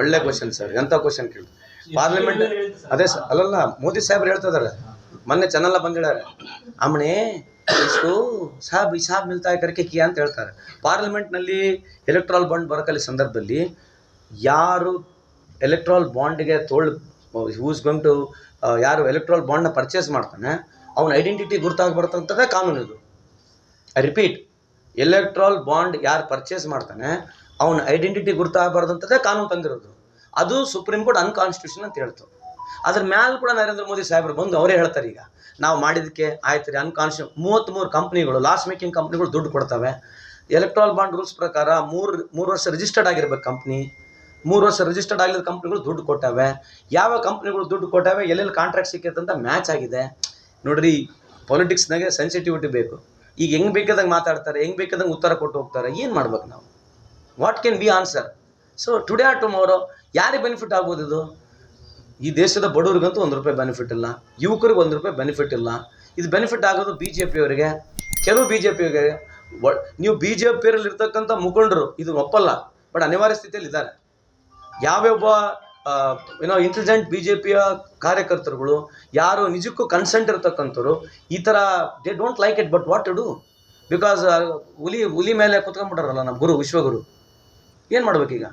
ಒಳ್ಳೆ question sir ಎಂಥ question ಕೇಳಿ? ಪಾರ್ಲಿಮೆಂಟ್ ಅದೇ ಸರ್ ಅಲ್ಲಲ್ಲ ಮೋದಿ ಸಾಹೇಬ್ರು ಹೇಳ್ತಾ ಮೊನ್ನೆ ಚೆನ್ನಲ್ಲ ಬಂದಿದ್ದಾರೆ. ಅಮ್ಮಣಿ ಇಷ್ಟು ಸಾಬ್ ಈ ಸಾಬ್ ಮಿಲ್ತಾ ಕರಿಕೆ ಕಿಯ ಅಂತ ಹೇಳ್ತಾರೆ. ಪಾರ್ಲಿಮೆಂಟ್ನಲ್ಲಿ ಎಲೆಕ್ಟ್ರಾಲ್ ಬಾಂಡ್ ಬರಕಲ್ಲಿ ಸಂದರ್ಭದಲ್ಲಿ ಯಾರು ಎಲೆಕ್ಟ್ರಾಲ್ ಬಾಂಡ್ಗೆ ತೋಳ್ ಹೂಸ್ ಗೋಯಿಂಗ್ ಟು ಯಾರು ಎಲೆಕ್ಟ್ರಾಲ್ ಬಾಂಡ್ನ ಪರ್ಚೇಸ್ ಮಾಡ್ತಾನೆ ಅವನ ಐಡೆಂಟಿಟಿ ಗುರುತಾಗಿ ಬರ್ತಂಥದ್ದೇ ಕಾನೂನು ಇದು. ಐ ರಿಪೀಟ್ ಎಲೆಕ್ಟ್ರಾಲ್ ಬಾಂಡ್ ಯಾರು ಪರ್ಚೇಸ್ ಮಾಡ್ತಾನೆ, ಅವನ ಐಡೆಂಟಿಟಿ ಗುರುತಾಗಬಾರ್ದಂಥದ್ದೇ ಕಾನೂನು ತಂದಿರೋದು. ಅದು ಸುಪ್ರೀಂ ಕೋರ್ಟ್ ಅನ್ಕಾನ್ಸ್ಟಿಟ್ಯೂಷನ್ ಅಂತ ಹೇಳ್ತು. ಅದ್ರ ಮ್ಯಾಲ ಕೂಡ ನರೇಂದ್ರ ಮೋದಿ ಸಾಹೇಬರು ಬಂದು ಅವರೇ ಹೇಳ್ತಾರೆ ಈಗ, ನಾವು ಮಾಡಿದ್ದಕ್ಕೆ ಆಯ್ತು ರೀ ಅನ್ಕಾನ್ಸ್ಟಿಟ್ಯೂ ಮೂವತ್ತ್ಮೂರು ಕಂಪ್ನಿಗಳು ಲಾಸ್ ಮೇಕಿಂಗ್ ಕಂಪ್ನಿಗಳು ದುಡ್ಡು ಕೊಡ್ತವೆ. ಎಲೆಕ್ಟ್ರಾಲ್ ಬಾಂಡ್ ರೂಲ್ಸ್ ಪ್ರಕಾರ ಮೂರು ಮೂರು ವರ್ಷ ರಿಜಿಸ್ಟರ್ಡ್ ಆಗಿರ್ಬೇಕು ಕಂಪ್ನಿ ಮೂರು ವರ್ಷ ರಿಜಿಸ್ಟರ್ಡ್ ಆಗಿರೋ ಕಂಪ್ನಿಗಳು ದುಡ್ಡು ಕೊಟ್ಟವೆ. ಯಾವ ಕಂಪ್ನಿಗಳು ದುಡ್ಡು ಕೊಟ್ಟವೆ, ಎಲ್ಲೆಲ್ಲಿ ಕಾಂಟ್ರಾಕ್ಟ್ ಸಿಕ್ಕಿರ್ತಂತ ಮ್ಯಾಚ್ ಆಗಿದೆ. ನೋಡ್ರಿ ಪೊಲಿಟಿಕ್ಸ್ನಾಗೆ ಸೆನ್ಸಿಟಿವಿಟಿ ಬೇಕು. ಈಗ ಹೆಂಗೆ ಬೇಕಾದಂಗೆ ಮಾತಾಡ್ತಾರೆ, ಹೆಂಗೆ ಬೇಕಾದಂಗೆ ಉತ್ತರ ಕೊಟ್ಟು ಹೋಗ್ತಾರೆ, ಏನು ಮಾಡ್ಬೇಕು ನಾವು? What can be answer so today or tomorrow ಯಾರಿಗೆ ಬೆನಿಫಿಟ್ ಆಗ್ಬೋದು ಇದು? ಈ ದೇಶದ ಬಡವ್ರಿಗಂತೂ ಒಂದು ರೂಪಾಯಿ ಬೆನಿಫಿಟ್ ಇಲ್ಲ, ಯುವಕರಿಗೆ ಒಂದು ರೂಪಾಯಿ ಬೆನಿಫಿಟ್ ಇಲ್ಲ. ಇದು ಬೆನಿಫಿಟ್ ಆಗೋದು ಬಿ ಜೆ ಪಿಯವರಿಗೆ ಕೆಲವು ಬಿ ಜೆ ಪಿಯವರಿಗೆ ನೀವು ಬಿ ಜೆ ಪಿಯಲ್ಲಿ ಇರ್ತಕ್ಕಂಥ ಮುಖಂಡರು, ಇದು ಒಪ್ಪಲ್ಲ, ಬಟ್ ಅನಿವಾರ್ಯ ಸ್ಥಿತಿಯಲ್ಲಿ ಇದ್ದಾರೆ ಯಾವ್ಯಾವ ಏನೋ ಇಂಟೆಲಿಜೆಂಟ್ ಬಿ ಜೆ ಪಿಯ ಕಾರ್ಯಕರ್ತರುಗಳು, ಯಾರು ನಿಜಕ್ಕೂ ಕನ್ಸೆಂಟ್ ಇರ್ತಕ್ಕಂಥವ್ರು, ಈ ಥರ they don't like it but what to do because ಹುಲಿ ಹುಲಿ ಮೇಲೆ ಕುತ್ಕೊಂಡ್ಬಿಟ್ಟಾರಲ್ಲ ನಮ್ಮ ಗುರು, ವಿಶ್ವಗುರು. ಏನು ಮಾಡ್ಬೇಕೀಗ?